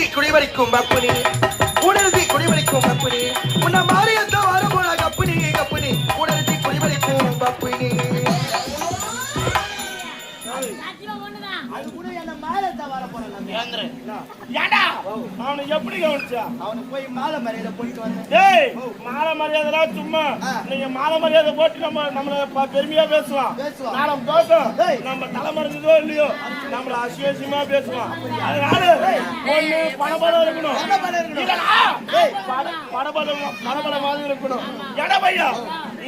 உணர்த்தி குடிவரிக்கும் பப்புனி. ஏன்டா அவனை எப்படி கவனிச்சா? போய் மாலை மரியாதை போயிட்டு வந்தேன். டேய் மாலை மரியாதை சும்மா. நீங்க மாலை மரியாதை போட்டு நம்ம நம்மள பெருமையா பேசுவான். நாளம் டேய். நம்ம தலைமுறை இருந்ததோ இல்லையோ நம்மள அசியசியமா பேசுவான் அதனால ஒண்ணு பணபலம் இருக்கணும். பணபலம் பணபலம் பணபலமாக இருக்கணும். எட பையா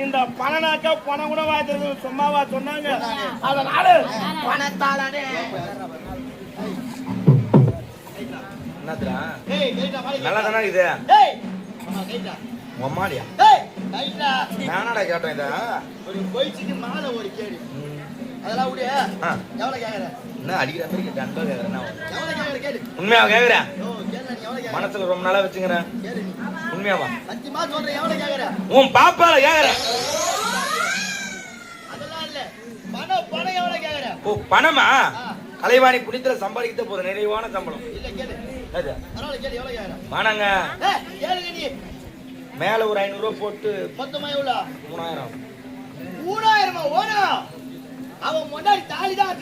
இந்த பணனாக்க பணம் கூட வாய்த்திருக்கு சும்மாவா சொன்னாங்க. அதனால பணத்தாலே என்னதுடா? கைட்டா நல்லா கைட்டா. தானே இது? கைட்டா. உம்மாடியா கைட்டா நானடா கேட்டேன் இத. ஒரு கொய்ச்சிக்கு மாலை ஒரு கேடு. அதெல்லாம் விடு. ஆ. எவ்வளவு கேக்குற? என்ன அடிக்கிற மாதிரி கேட்டேன் அன்பா கேக்குறேன் எவ்வளவு கேக்குற கேடு கேக்குறேன் மனசுல ரொம்ப நாளா வச்சுக்கிறேன் உண்மையாவா? சத்தியமா சொல்றேன் எவ்வளவு கேக்குற? உன் பாப்பால கேக்குறேன் அதெல்லாம் இல்ல. பணம் பணம் எவ்வளவு கேக்குற? ஓ பணமா. கலைவாணி புனித்துல சம்பாதிக்கிட்ட போதும் நிறைவான சம்பளம். இல்ல கேளு. நீ. மேல ஒரு ஐநூறு ரூபா போட்டு மொத்தமா எவ்வளவு மூணாயிரம். மூணாயிரமா? ஓனா அவன் முன்னாடி தாலி தான்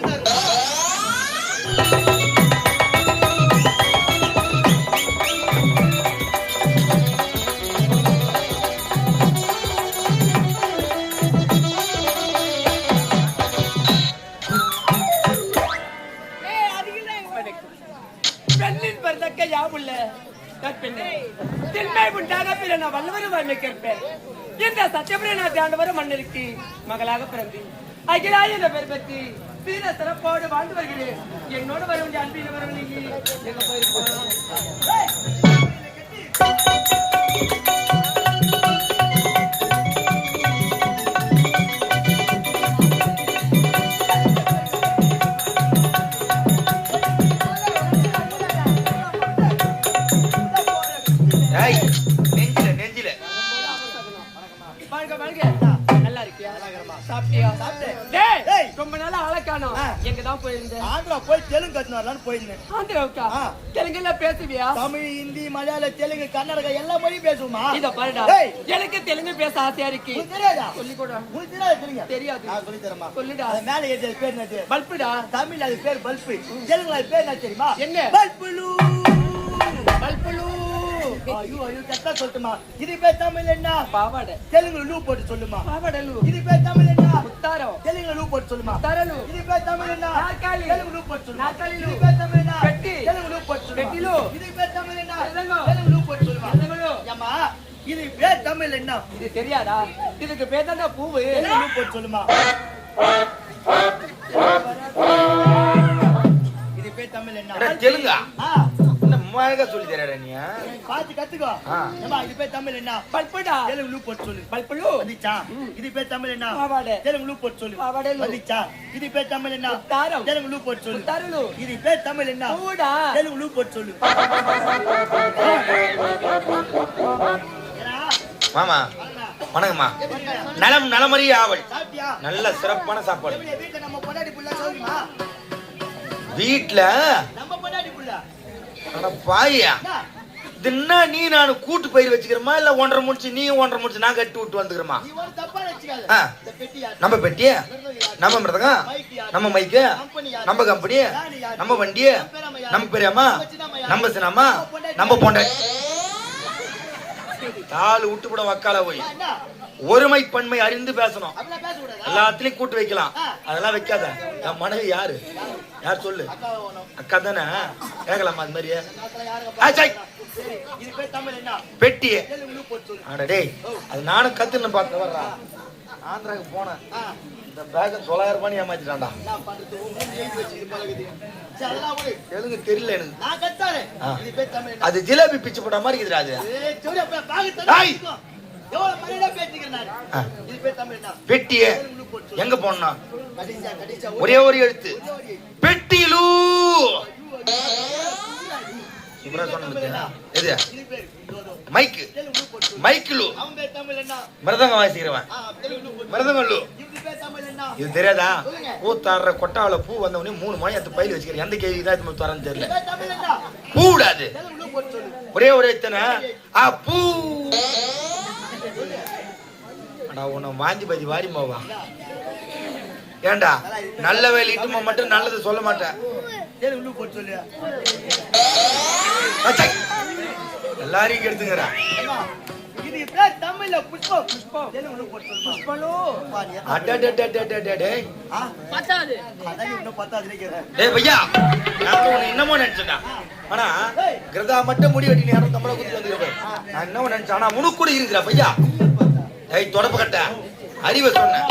உண்டாக நான் வல்லவரும் வன்மை கேட்பேன் இந்த சத்தியபிரநாத் ஆண்டவரும் மன்னருக்கு மகளாக பிறந்து அகிலாய் என்ற பெயர் பெற்று சீர சிறப்போடு வாழ்ந்து வருகிறேன். என்னோடு வர வேண்டிய அன்பில் வர எங்க போயிருக்கோம்? காணோம் ஆ. எங்க தான் போயிருந்தேன்? ஆந்திரா போய் தெலுங்கு கத்துன்னு வரலான்னு போயிருந்தேன் ஆந்திராவுக்கா. தெலுங்குல பேசுவியா? தமிழ் ஹிந்தி மலையாள தெலுங்கு கன்னடக எல்லா மொழியும் பேசுவோமா? இத பாருடா. டேய். எனக்கு தெலுங்கு பேச ஆசையா இருக்கு. தெரியாதா? சொல்லி கூட. தெரியாது நான் சொல்லி தரமா சொல்லுடா. அது மேல எழுதிய பேர் என்னது? பல்புடா? தமிழ் அது பேர் பல்பு. தெலுங்குல அது பேர் என்ன தெரியுமா? என்ன? பல்புலு. பல்புலு. ஐயோ ஐயோ கரெக்டா சொல்லட்டுமா? இது பேர் தமிழ் என்ன? பாவாடை. தெலுங்குல லூ போட்டு சொல்லுமா? இது பேர் தமிழ் என்ன? முத்தாரம் தெலுங்குல லூ போட்டு சொல்லுமா? தரலு இது பேர் தமிழ் என்ன? நாற்காலி. தெலுங்கு லூ போட்டு சொல்லுமா? நாற்காலி லூ. இது பேர் தமிழ் என்ன? பெட்டி. தெலுங்கு லூ போட்டு சொல்லுமா? பெட்டி லூ. இது பேர் தமிழ் என்ன? தெலுங்கு. தெலுங்கு லூ போட்டு சொல்லுமா? தெலுங்குலு. ஏம்மா இது பேர் தமிழ் என்ன? இது தெரியாதா? இதுக்கு பேர் தானே பூவு. தெலுங்கு லூ போட்டு சொல்லுமா? இது பேர் தமிழ் என்ன? தெலுங்கா என்ன மூவாயிரம் சொல்லி தரடா நீ பாத்து கத்துக்கோ. ஆ. ஏம்மா இது பேர் தமிழ் என்ன? பல்புடா? தெலுங்கு லூ போட்டு சொல்லு. பல்புலு? வந்துச்சா இது பேர் தமிழ் என்ன? பாவாடை தெலுங்கு லூ போட்டு சொல்லு. பாவாடை. வந்துச்சா இது பேர் தமிழ் என்ன? முத்தாரம். தெலுங்கு லூ போட்டு சொல்லு. தரலு இது பேர் தமிழ் என்ன? பூடா தெலுங்கு லூ போட்டு சொல்லு. மாமா. வணக்கம்மா? நலம் நலமறிய ஆவல். சாப்பிட்டியா? நல்ல சிறப்பான சாப்பாடு. வீட்டுல பாயா என்ன நீ நான் கூட்டு பயிர் வச்சுக்கிறோமா இல்ல ஒன்றரை முடிச்சு நீ ஒன்றரை முடிச்சு நான் கட்டி விட்டு வந்துக்கிறோமா நீ ஒண்ணும் தப்பா நினைச்சுக்காத. ஆ. இந்த பெட்டி? நம்ம பெட்டிய நம்ம மைக்கு? நம்ம மைக்கு கம்பெனி? நம்ம? நம்ம வண்டி நம்ம பெரியம்மா யாரு? நம்ம பெரியம்மா நம்ம? நம்ம நம்ம நம்ம? போன்ற தாள் விட்டு கூட வக்கால போய்? ஒருமை பன்மை அறிந்து பேசணும்? எல்லாத்துலயும் கூட்டு வைக்கலாம். அதெல்லாம் வைக்காத. என் மனைவி யாரு? யார் சொல்லு. அக்கா தானே? கேட்கலாமா அது மாதிரியே? பெட்டி டேய் அது நானும் கத்துன்னு பார்த்து வர்றா ஆந்திராவுக்கு போனேன். இந்த பேக் தொள்ளாயிரம் ரூபாய் ஏமாத்திட்டான்டா. தெலுங்கு தெரியல எனக்கு? அது ஜிலேபி பிச்சு போட்ட மாதிரி இருக்குதுடா அது. பெட்டிய எங்க போனா ஒரே ஒரு எழுத்து. பெட்டிலு சூப்பரா மைக்கு. மைக்கிலு. மிருதங்க வாசிக்கிறவன். மிருதங்கல்லு. இது தெரியாதா? பூ பூத்தாடுற கொட்டாவில பூ வந்தவனே மூணு மணி அந்த பயில் வச்சுக்கிறேன். எந்த கேள்வி தான் இது மாதிரி தரன்னு தெரியல. பூடாது ஒரே ஒரே எத்தனை ஆ பூ. நான் உன்னை வாந்தி பாதி வாரி போவா ஏண்டா நல்ல வேலை இட்டுமா மட்டும் நல்லது சொல்ல மாட்டேன். எல்லாரையும் கெடுத்துங்கிறா தமிழ்ல புஷ்பம் புஷ்பம் என்னமோ நினைச்சா ஆனா கிரதா மட்டும் முடி வெட்டி நேரம் தமிழ குத்தி என்னமோ நினைச்சேன் உனக்கு கூட இருக்கிறா பையா ஏய் தொடப்பு கட்ட. அறிவை சொன்ன.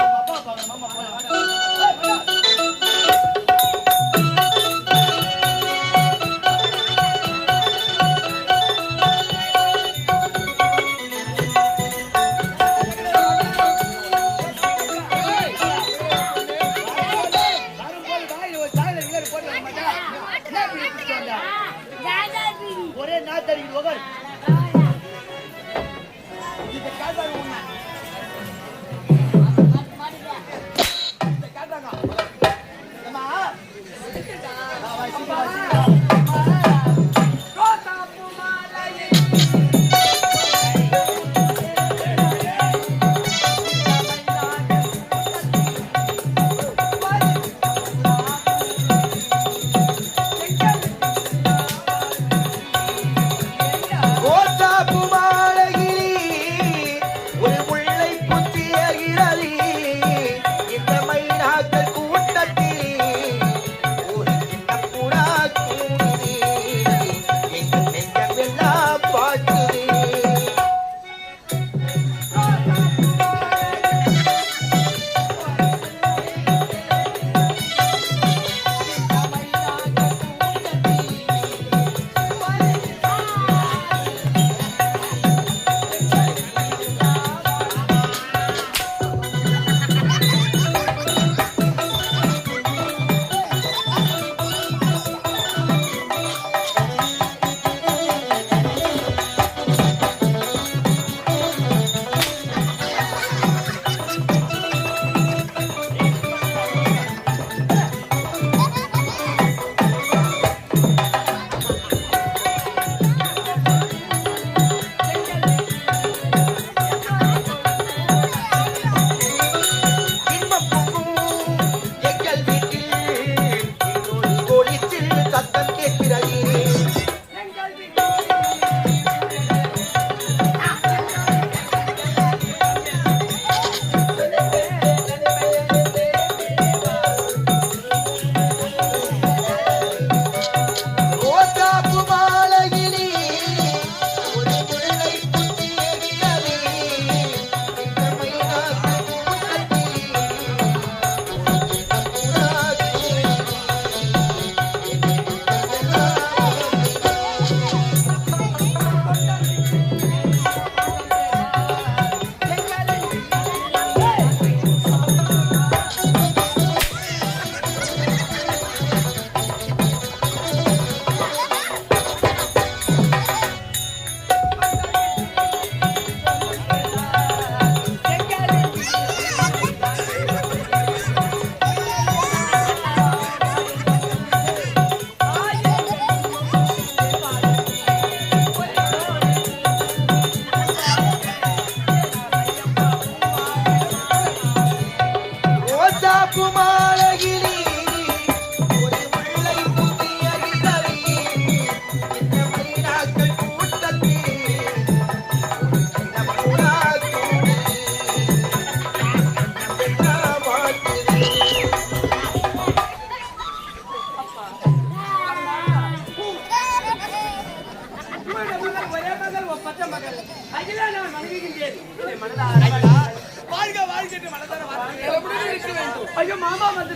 ஐயோ மாமா வந்து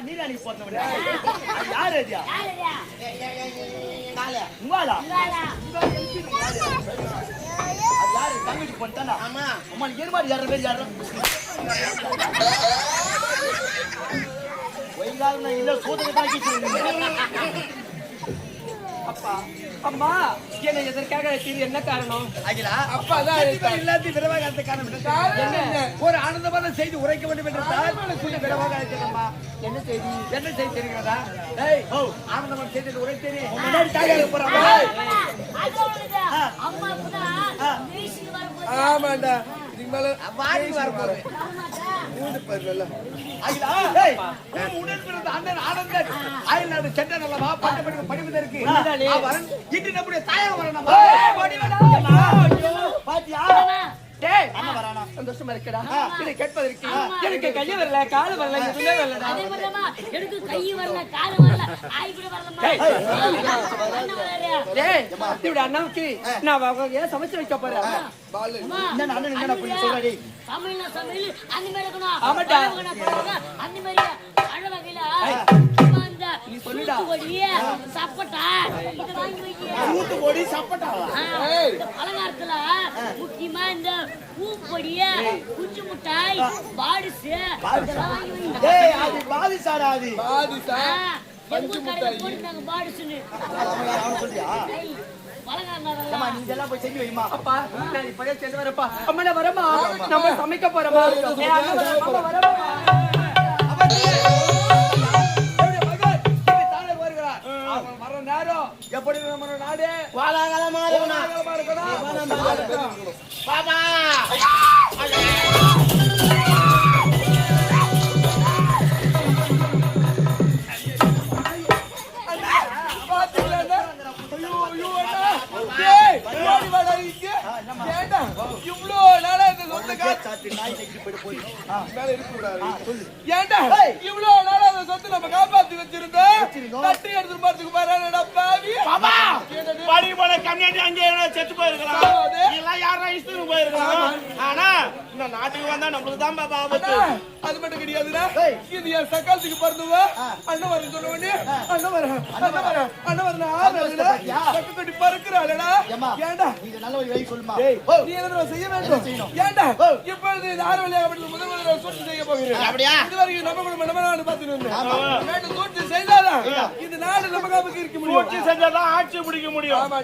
நீராணி போட்டவன. யாரு அது? உங்காலா யாரு? தங்கச்சி போட்டானா ஆமா. அம்மா நீ மாதிரி யாரு பேர் சோதனை தாக்கி அப்பா அம்மா என்னை எதற்காக அழைத்தீர் என்ன காரணம் அகிலா அப்பா தான் காரணம் என்ன? என்ன? ஒரு ஆனந்தமான செய்தி உரைக்க வேண்டும் என்று உன்னை விரவாக அழைத்தேனம்மா. என்ன செய்தி என்ன செய்தி தெரிகிறதா டேய், ஆனந்தமான செய்தி உரைத்தேனே முன்னாடி போறாங்க ஆமாண்டா இன்று நம்முடைய தாயாக வரணும்? சந்தோஷமா இருக்கடா. இதை கேட்பதற்கு எனக்கு கைய வரல காலு வரல எதுவுமே வரலடா. அதே மாதிரிதாம்மா, எனக்கு கை வரல காலு வரல. ஆய் கூட வரலம்மா. என்ன வளர்றியா? டேய் இப்படி அண்ணாவுக்கு நான் அவங்க சமைச்சு வைக்க போறேன்? என்ன அண்ணன் என்னடா பண்ணி சொல்றாடி சமையல்னா சமையல், அந்த மாதிரி இருக்கணும். ஆமாடா. பழகுனா பழகுனா, அந்த மாதிரி பழ வகையில, தூத்துக்குடி, சப்போட்டா, இதை வாங்கி. கூட்டு போடி சப்பட்டாவா பலகாரத்துல முக்கியமா இந்த பூப்பொடி குஞ்சு மிட்டாய் பாடிசு இதெல்லாம் வாங்கி அது பாதிசாடா அது. பாதிசா பாடிசுன்னு. அவன் சொல்றியா ஏய், பலகாரம் அதெல்லாம். அம்மா எப்படி நம்ம நாடு வாலாகாலமா இருக்கணும் பாபா இவ்ளோ நாளா இந்த சாத்தி. இவ்ளோ நாளா அந்த சொத்து நம்ம காப்பாத்தி வச்சிருந்தோம். கட்டி எடுத்து படி போன கம்யூனிட்டி அங்கே செத்து போயிருக்கலாம். எல்லாம் யாரா இஷ்டம் போயிருக்கலாம். ஆனா இந்த நாட்டுக்கு வந்தா நம்மளுக்கு தான் பாபா ஆபத்து. அது மட்டும் கிடையாதுடா. இது என் சக்காலத்துக்கு பிறந்தவ. அண்ணன் வர சொன்ன உடனே அண்ணன் வர அண்ணன் வர அண்ணன் வர? சக்கு கட்டி பறக்குறாளடா. ஏன்டா நீங்க நல்ல ஒரு வழி சொல்லுமா? நீ என்ன செய்ய வேண்டும்? ஓ. இப்பொழுது ஆறு வழியாக அப்படி முதல் முதல்ல சூழ்ச்சி செய்ய போகிறேன் அப்படியா? இதுவரைக்கும் நம்ம குடும்பம் நம்ம நாடு பார்த்துட்டு இருந்தேன் மீண்டும் சூழ்ச்சி செய்தாதான் இந்த நாடு நம்ம காப்புக்கு இருக்க முடியும். பூச்சி செஞ்சாதான் ஆட்சி பிடிக்க முடியும். ஆமா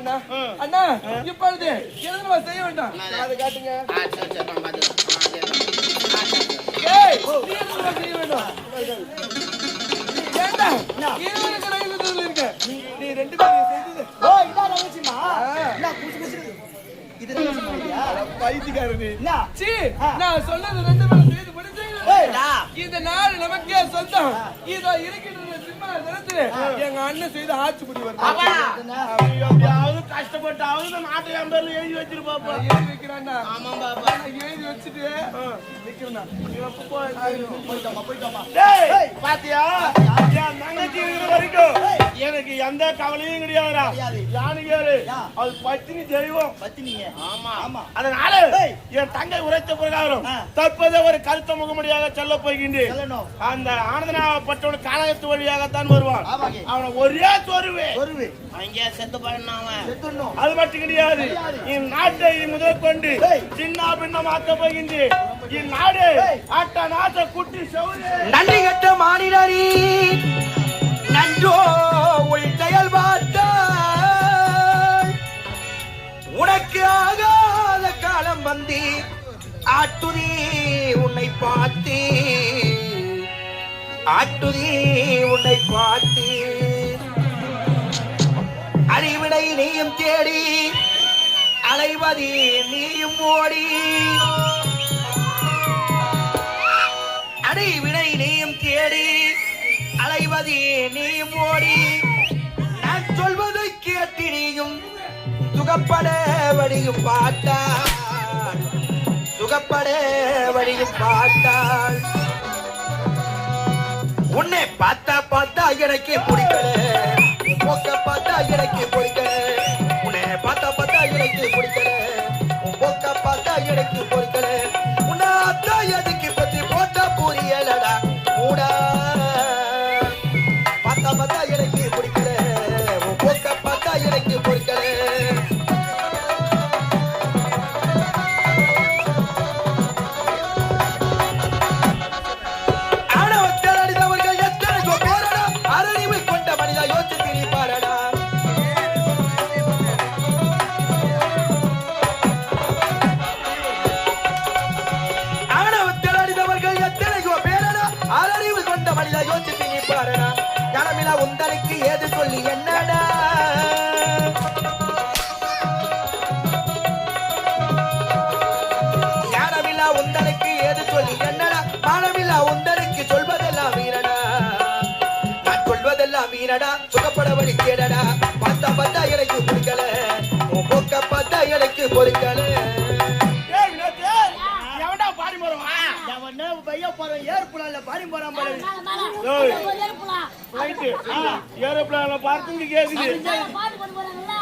அண்ணா இப்பொழுது என்ன நம்ம செய்ய வேண்டாம். அதை காட்டுங்க. செய்ய வேண்டாம்? நீ ரெண்டு பேரும் செய்தது. ஓ, இதான்? என்ன, குசு குசு. இது? பைத்தியக்காரனு. நான் சொன்னது ரெண்டு பேரும் செய்து முடிஞ்சு இந்த நாடு நமக்கே சொந்தம். இதோ இருக்கின்ற சிம்ம தினத்துல எங்க அண்ணன் செய்து ஆட்சி என்ன? எப்படியாவது கஷ்டப்பட்டாவது நாட்டை என் பேர்ல எழுதி வச்சிருப்பாப்பா எழுதி வைக்கிறான்டா. ஆமா பாப்பா. எழுதி வச்சுட்டு நிக்கிறேன்டா. போயிட்டோமா, போயிட்டோமா. டேய்! பாத்தியா? என் தங்கச்சி இருக்கிற வரைக்கும் எனக்கு எந்த கவலையும் கிடையாதுடா. யானு கேளு. அது பத்தினி தெய்வம். பத்தினிங்க. ஆமா. ஆமா. அதனால. என் தங்கை உரைத்த பிரகாரம். தற்போது ஒரு கருத்த முகமுடியாக செல்ல போகின்றேன். அந்த ஆனந்தனாப்பட்டவன் காலகத்து வழியாகத்தான் வருவான். அவனை ஒரே சொருவே. அங்கே செத்து போயிடணும். அது மட்டும் கிடையாது. இந்நாட்டை முதல் கொண்டு. சின்ன பின்னமாக்க போகின்றேன். இந்நாடு. ஆட்ட நாட்ட குட்டி செவுரு. நன்றி கட்ட மானிடரி நன்றோ உள் செயல் பார்த்தாய் உனக்கு ஆகாத காலம் வந்தி. ஆட்டுதி உன்னை பார்த்து. ஆட்டுதி உன்னை பார்த்து அறிவிடை நீயும் தேடி அலைவதி நீயும் ஓடி. அடைவினை நீயும் தேடி அலைவதி நீயும் ஓடி. நான் சொல்வதை கேட்டு நீயும் சுகப்பட வழியும் பார்த்தாள் சுகப்பட வழியும் பார்த்தாள் உன்னை பார்த்தா பார்த்தா எனக்கு பிடிக்கல. போக்க பார்த்தா எனக்கு பிடிக்கல. மனிதா யோசித்து நீ பாருடா. ஞானமில்லா உந்தனுக்கு ஏது சொல்லி என்னடா? ஞானமிலா உந்தனுக்கு ஏது சொல்லி என்னடா? மானமில்லா உந்தனுக்கு சொல்வதெல்லாம் வீரடா. நான் சொல்வதெல்லாம் வீரடா. சுகப்பட வழி கேடடா. பார்த்தா பார்த்தா எனக்கு பிடிக்கல உன் போக்க பார்த்தா எனக்கு பொறுக்கல. பாட்டு போட்டு போறாங்கல்ல?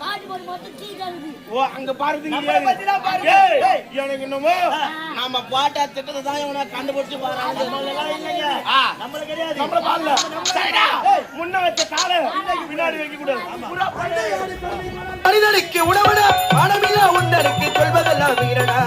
பாட்டு போட்டு போட்டு கீ கேக்குது. ஓ அங்க நம்மள ஏய். எனக்கு என்னமோ நம்ம பாட்டா திட்டத்தை தான் இவனை கண்டுபிடிச்சு இல்லைங்க. நம்மளுக்கு கிடையாது. நம்மள பாடல முன்ன வச்ச காலை பின்னாடி வைக்க கூடாது. மனிதனுக்கு உணவடா மானமில்லா உந்தனுக்கு சொல்வதெல்லாம் வீரடா.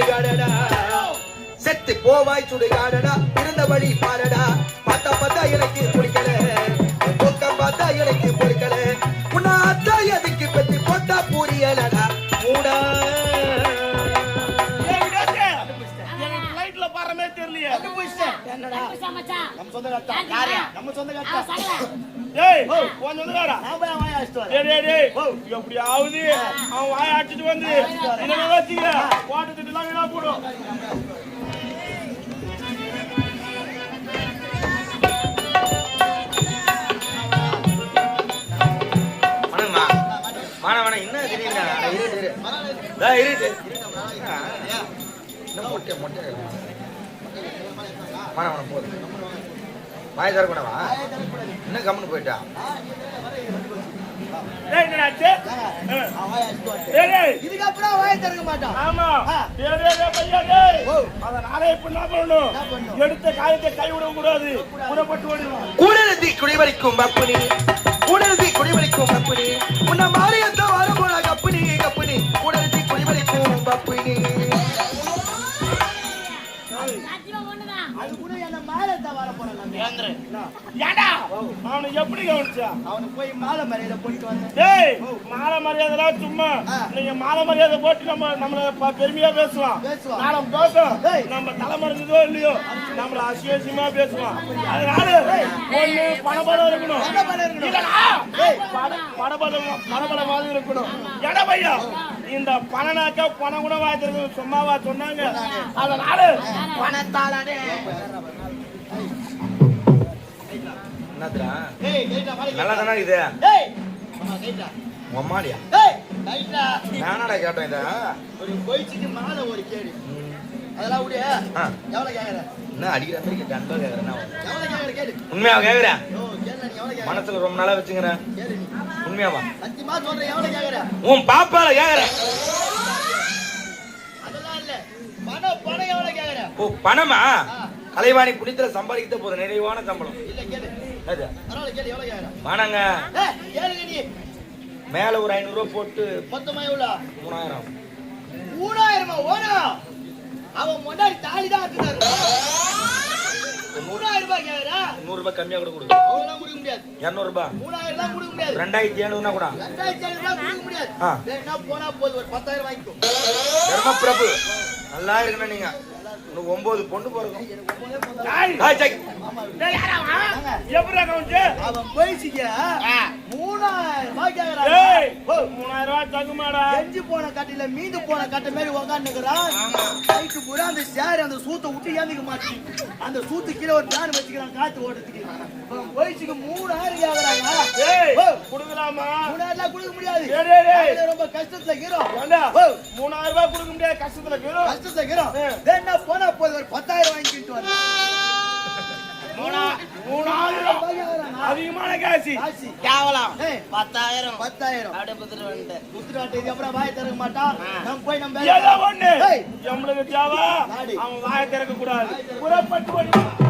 சுடுகாடடா. செத்து போவாய் சுடுகாடடா. இருந்த வழி பாரடா பார்த்தா பார்த்தா எனக்கு பிடிக்கல. உன் பக்கம் பார்த்தா எனக்கு பிடிக்கல. உன்னை அத்தா எதுக்கு பத்தி போட்டா புரியலடா. மூடா. நம்ம சொந்த. ஏய் உன் சொந்தக்காரா? நான் போய் வாயா அடிச்சிட்டு வரேன். டேய் டேய் டேய் எப்படியாவது அவன் வாய அடிச்சிட்டு வந்து என்ன வாய் தரக்கூடாவா இன்னும் கம்முன்னு போயிட்டா? இதுக்கப்புறம் வாயை திறக்க மாட்டான். ஆமா. அதனால இப்ப என்ன பண்ணணும்? எடுத்த காயத்தை கை விட கூடாது. புறப்பட்டு ஓடிடுவான். குடிவரிக்கும் பப்புனி கூடருத்தி குடிவரிக்கும் பப்புனி உன்னை மாறியத்த ஏண்டா? அவனை எப்படி கவனிச்சா? அவனுக்கு போய் மாலை மரியாதை போயிட்டு வந்தேன் டேய் மாலை மரியாதைலாம் சும்மா. நீங்க மாலை மரியாதை போட்டு நம்ம நம்மள ப- பெருமையா பேசுவான். தோட்டம் டேய். நம்ம தலைமறைஞ்சதோ இல்லையோ நம்மள அசியசியமா பேசுவான். அதனால ஒண்ணு பணபலம் இருக்கணும். பணபலம் பணபலம் இருக்கணும். எடா பையா இந்த பணனாக்கா பணம் கூட வாய்த்திருக்கணும் சும்மாவா சொன்னாங்க. அதனால பணத்தாலே என்னதுடா? கைட்டா நல்லா தானே இது கைட்டா உம்மாடியா கைட்டா நானடா கேட்டேன் இத. ஒரு போயிடுச்சு மாலை ஒரு கேடு. அதெல்லாம் விடு. ஆ. எவ்வளவு கேக்குற? என்ன அடிக்கிற மாதிரி கேட்டேன் அன்பா கேடு? மனசுல ரொம்ப நாளா வச்சுக்கிறேன். உண்மையாவா? சத்தியமா சொல்றேன் எவ்வளவு கேக்குற? உன் பாப்பால பணம் பணம் எவ்வளவு கேக்குற? ஓ பணமா? கலைவாணி புனித்துல சம்பாதிக்கிட்ட போதும் நிறைவான சம்பளம். இல்ல கேளு. வானாங்க. மேல ஒரு ஐநூறு ரூபாய் போட்டு மொத்தமா எவ்வளவு மூணாயிரம். மூணாயிரமா? ஓனா அவன் முன்னாடி தாலி தான் மூணாயிரம் ரூபாய் கேக்குறா நூறு ரூபாய் கம்மியா கூட கொடுக்கும் அவ்வளவு கொடுக்க முடியாது. இருநூறு ரூபாய் மூணாயிரம் தான் கொடுக்க முடியாது. ரெண்டாயிரத்தி ஏழுனா கூட. ரெண்டாயிரத்தி ரூபாய் கொடுக்க முடியாது. வேணா போனா போதும். ஒரு பத்தாயிரம் வாங்கிக்கோ. தர்மபிரபு நல்லா இருக்கணும் நீங்க. உனக்கு ஒன்பது பொண்ணு பிறக்கும். அவன்? போயிடுச்சுக்க மூணாயிரம் மூணாயிரம் ரூபாய் தகுமாடா. செஞ்சு போன கட்டில மீந்து போன கட்டை மாதிரி உக்காந்துக்கிறான். நைட்டு பூரா அந்த சேர் அந்த சூத்தை விட்டு ஏந்திக்க மாட்டேன். அந்த சூத்து கீழே ஒரு பேன் வச்சுக்கிறான் காத்து ஓடுறதுக்கு அவன் போயிடுச்சுக்கு மூணாயிரம் கேக்குறாங்க. கொடுக்கலாமா? மூணாயிரம் கொடுக்க முடியாது. ரொம்ப கஷ்டத்துல ஓ, மூணாயிரம் ரூபாய் கொடுக்க முடியாது கஷ்டத்துல இருக்கிறோம் கஷ்டத்துல இருக்கிறோம் ஆ. போனா போது ஒரு பத்தாயிரம் வாங்கிட்டு மூணாயிரம். அதிகமான காசு. காசு. கேவலம். பத்தாயிரம். பத்தாயிரம். குத்துராட்டு இது அப்புறம் வாய் திறக்க மாட்டான் நம்ம போய் நம்ம ஏதோ ஒண்ணு. நம்மளுக்கு தேவை நாடி. அவன் வாயை திறக்க. கூடாது புறப்பட்டு.